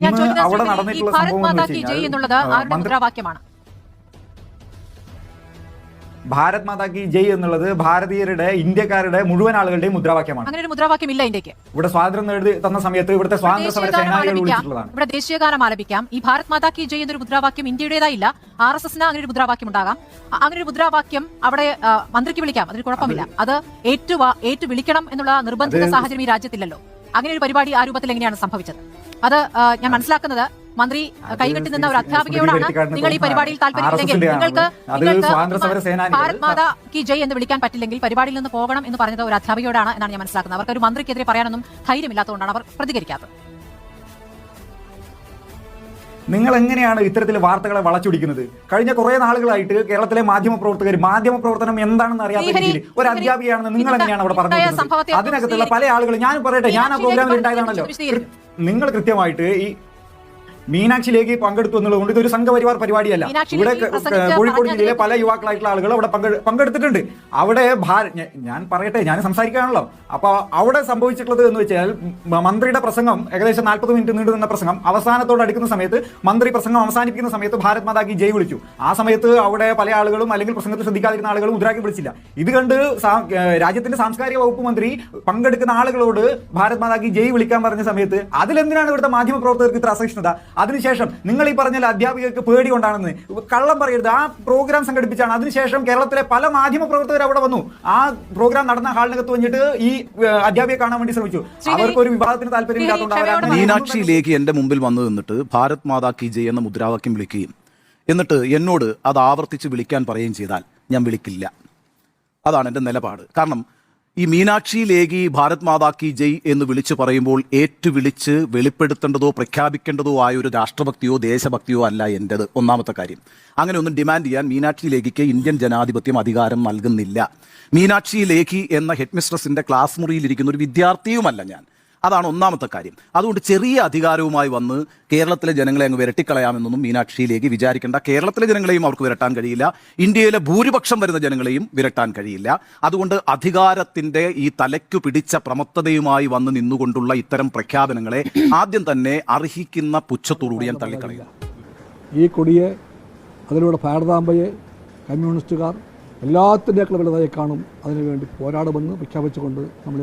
ഞാൻ ചോദിക്കുന്നത് ഈ ഭാരത് മാതാ കി ജയ് എന്നുള്ളത് ആ, ആരുടെ മുദ്രാവാക്യമാണ്? ഭാരത് മാതാ കി ജയ് എന്നുള്ളത് ഭാരതീയരുടെ ഇന്ത്യക്കാരുടെ മുഴുവൻ ആളുകളുടെയും മുദ്രാവാക്യമാണ്. അങ്ങനെ ഒരു മുദ്രാവാക്യം ഇല്ല ഇന്ത്യയ്ക്ക്. ഇവിടെ സ്വാതന്ത്ര്യം നേടി തന്ന സമയത്ത് ഇവിടുത്തെ സ്വാതന്ത്ര്യ സമര സേനാനികൾ വിളിച്ചിട്ടുള്ളതാണ്. ഇവിടെ ദേശീയഗാനം ആലപിക്കാം ഈ ഭാരത് മാതാ കി ജയ് എന്നൊരു മുദ്രാവാക്യം ഇന്ത്യയുടേതായില്ല. ആർ എസ് എസിന് അങ്ങനെ ഒരു മുദ്രാവാക്യം ഉണ്ടാകാം. അങ്ങനെ ഒരു മുദ്രാവാക്യം അവിടെ മന്ത്രിക്ക് വിളിക്കാം. അതിന് കുഴപ്പമില്ല. അത് ഏറ്റു ഏറ്റു വിളിക്കണം എന്നുള്ള നിർബന്ധിത സാഹചര്യം ഈ രാജ്യത്തില്ലല്ലോ. അങ്ങനെ ഒരു പരിപാടി ആ രൂപത്തിൽ എങ്ങനെയാണ് സംഭവിച്ചത്? അത് ഞാൻ മനസ്സിലാക്കുന്നത് മന്ത്രി കൈകെട്ടി നിന്ന ഒരു അധ്യാപികയോടാണ് നിങ്ങൾ ഈ പരിപാടിയിൽ താല്പര്യമില്ലെങ്കിൽ. നിങ്ങൾക്ക് ഭാരത് മാതാ കി ജയ് എന്ന് വിളിക്കാൻ പറ്റില്ലെങ്കിൽ പരിപാടിയിൽ നിന്ന് പോകണം എന്ന് പറഞ്ഞത് ഒരു അധ്യാപികയോടാണ് എന്നാണ് ഞാൻ മനസ്സിലാക്കുന്നത്. അവർക്ക് ഒരു മന്ത്രിക്കെതിരെ പറയാനൊന്നും ധൈര്യമില്ലാത്തതുകൊണ്ടാണ് അവർ പ്രതികരിക്കാത്തത്. നിങ്ങൾ എങ്ങനെയാണ് ഇത്തരത്തിൽ വാർത്തകളെ വളച്ചൊടിക്കുന്നത്? കഴിഞ്ഞ കുറെ നാളുകളായിട്ട് കേരളത്തിലെ മാധ്യമ പ്രവർത്തകർ മാധ്യമ പ്രവർത്തനം എന്താണെന്ന് അറിയാത്ത രീതിയിൽ ഒരു അധ്യാപികയാണെന്ന് നിങ്ങൾ എങ്ങനെയാണ് അവിടെ പറഞ്ഞത് അതിനകത്തുള്ള പല ആളുകൾ ഞാൻ പറയട്ടെ ഞാൻ ആ പ്രോഗ്രാമിൽ ഉണ്ടായതാണല്ലോ. നിങ്ങൾ കൃത്യമായിട്ട് ഈ മീനാക്ഷിയിലേക്ക് പങ്കെടുത്തു എന്നുള്ളതുകൊണ്ട് ഇതൊരു സംഘപരിവാർ പരിപാടിയല്ല. ഇവിടെ കോഴിക്കോട് ജില്ലയിലെ പല യുവാക്കളായിട്ടുള്ള ആളുകൾ അവിടെ പങ്കെ- പങ്കെടുത്തിട്ടുണ്ട്. അവിടെ ഞാൻ പറയട്ടെ ഞാൻ സംസാരിക്കാണല്ലോ. അപ്പൊ അവിടെ സംഭവിച്ചിട്ടുള്ളത് എന്ന് വെച്ചാൽ മന്ത്രിയുടെ പ്രസംഗം ഏകദേശം നാൽപ്പത് മിനിറ്റ് നീണ്ടു നിന്ന പ്രസംഗം. അവസാനത്തോട് അടുക്കുന്ന സമയത്ത് മന്ത്രി പ്രസംഗം അവസാനിപ്പിക്കുന്ന സമയത്ത് ഭാരത് മാതാക്കി ജയ് വിളിച്ചു. ആ സമയത്ത് അവിടെ പല ആളുകളും അല്ലെങ്കിൽ പ്രസംഗത്തിൽ ശ്രദ്ധിക്കാതിരുന്ന ആളുകളും മുദ്രാക്കി വിളിച്ചില്ല. ഇത് കണ്ട് രാജ്യത്തിന്റെ സാംസ്കാരിക വകുപ്പ് മന്ത്രി പങ്കെടുക്കുന്ന ആളുകളോട് ഭാരത് മാതാക്കി ജയ് വിളിക്കാൻ പറഞ്ഞ സമയത്ത് അതിലെന്തിനാണ് ഇവിടുത്തെ മാധ്യമ പ്രവർത്തകർക്ക് ഇത്ര അസഹിഷ്ണുത? അതിനുശേഷം നിങ്ങൾ ഈ പറഞ്ഞ അധ്യാപികൾക്ക് പേടി കൊണ്ടാണെന്ന് കള്ളം പറയരുത്. ആ പ്രോഗ്രാം സംഘടിപ്പിച്ചാണ്. അതിനുശേഷം കേരളത്തിലെ പല മാധ്യമ പ്രവർത്തകർ അവിടെ വന്നു. ആ പ്രോഗ്രാം നടന്ന ഹാളിനകത്ത് വന്നിട്ട് ഈ അധ്യാപികയെ കാണാൻ വേണ്ടി ശ്രമിച്ചു. അവർക്ക് ഒരു വിവാദത്തിന് താല്പര്യം മീനാക്ഷി ലേഖി എന്റെ മുമ്പിൽ വന്നു നിന്നിട്ട് ഭാരത് മാതാ കി ജയ് എന്ന മുദ്രാവാക്യം വിളിക്കുകയും എന്നിട്ട് എന്നോട് അത് ആവർത്തിച്ച് വിളിക്കാൻ പറയുകയും ചെയ്താൽ ഞാൻ വിളിക്കില്ല. അതാണ് എന്റെ നിലപാട്. കാരണം ഈ മീനാക്ഷി ലേഖി ഭാരത് മാതാ കി ജയ് എന്ന് വിളിച്ചു പറയുമ്പോൾ ഏറ്റുവിളിച്ച് വെളിപ്പെടുത്തേണ്ടതോ പ്രഖ്യാപിക്കേണ്ടതോ ആയ ഒരു രാഷ്ട്രഭക്തിയോ ദേശഭക്തിയോ അല്ല എന്റെത് ഒന്നാമത്തെ കാര്യം. അങ്ങനെ ഒന്നും ഡിമാൻഡ് ചെയ്യാൻ മീനാക്ഷി ലേഖിക്ക് ഇന്ത്യൻ ജനാധിപത്യം അധികാരം നൽകുന്നില്ല. മീനാക്ഷി ലേഖി എന്ന ഹെഡ് മിസ്ട്രസിന്റെ ക്ലാസ് മുറിയിലിരിക്കുന്ന ഒരു വിദ്യാർത്ഥിയുമല്ല ഞാൻ. അതാണ് ഒന്നാമത്തെ കാര്യം. അതുകൊണ്ട് ചെറിയ അധികാരവുമായി വന്ന് കേരളത്തിലെ ജനങ്ങളെ അങ്ങ് വിരട്ടിക്കളയാമെന്നൊന്നും മീനാക്ഷിയിലേക്ക് വിചാരിക്കേണ്ട. കേരളത്തിലെ ജനങ്ങളെയും അവർക്ക് വിരട്ടാൻ കഴിയില്ല. ഇന്ത്യയിലെ ഭൂരിപക്ഷം വരുന്ന ജനങ്ങളെയും വിരട്ടാൻ കഴിയില്ല. അതുകൊണ്ട് അധികാരത്തിന്റെ ഈ തലയ്ക്കു പിടിച്ച പ്രമത്തതയുമായി വന്ന് നിന്നുകൊണ്ടുള്ള ഇത്തരം പ്രഖ്യാപനങ്ങളെ ആദ്യം തന്നെ അർഹിക്കുന്ന പുച്ഛത്തോടുകൂടി ഞാൻ തള്ളിക്കളയുക ഈ കൊടിയെ അതിലൂടെ ഭാരതാംബയെ കമ്മ്യൂണിസ്റ്റുകാർ എല്ലാത്തിന്റെയൊക്കെ വലുതായി കാണും. അതിനുവേണ്ടി പോരാടുമെന്ന് പ്രഖ്യാപിച്ചുകൊണ്ട് നമ്മൾ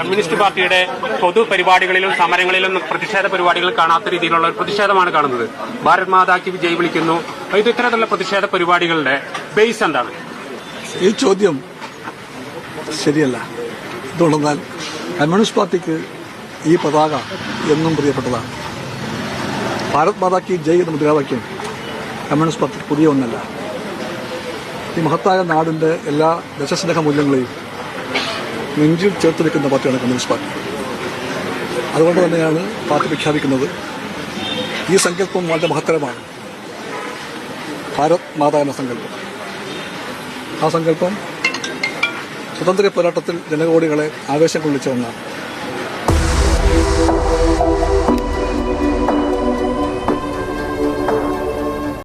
കമ്മ്യൂണിസ്റ്റ് പാർട്ടിയുടെ പൊതു പരിപാടികളിലും സമരങ്ങളിലും പ്രതിഷേധ പരിപാടികൾ കാണാത്ത രീതിയിലുള്ള ഒരു പ്രതിഷേധമാണ് കാണുന്നത്. ഭാരത് മാതാക്ക് വിജയ് വിളിക്കുന്നു. ഇത് ഇത്തരത്തിലുള്ള പ്രതിഷേധ പരിപാടികളുടെ ബേസ് എന്താണ്? ഈ ചോദ്യം ശരിയല്ല. എന്തുകൊണ്ടെന്നാൽ കമ്മ്യൂണിസ്റ്റ് പാർട്ടിക്ക് ഈ പതാക എന്നും പ്രിയപ്പെട്ടതാണ്. ഭാരത് മാതാക്ക് ജയ് എന്ന മുദ്രാവാക്യം കമ്മ്യൂണിസ്റ്റ് പാർട്ടി പുതിയ ഒന്നല്ല. ഈ മഹത്തായ നാടിന്റെ എല്ലാ ദശസ്നേഹ മൂല്യങ്ങളെയും നെഞ്ചിൽ ചേർത്ത് നിൽക്കുന്ന പാർട്ടിയാണ് കമ്മ്യൂണിസ്റ്റ് പാർട്ടി. അതുകൊണ്ട് തന്നെയാണ് പാർട്ടി പ്രഖ്യാപിക്കുന്നത്. ഈ സങ്കല്പം വളരെ മഹത്തരമാണ്. ഭാരത് മാതാ എന്ന സങ്കല്പം. ആ സങ്കല്പം സ്വതന്ത്ര പോരാട്ടത്തിൽ ജനകോടികളെ ആവേശം കൊള്ളിച്ച ഒന്നാണ്.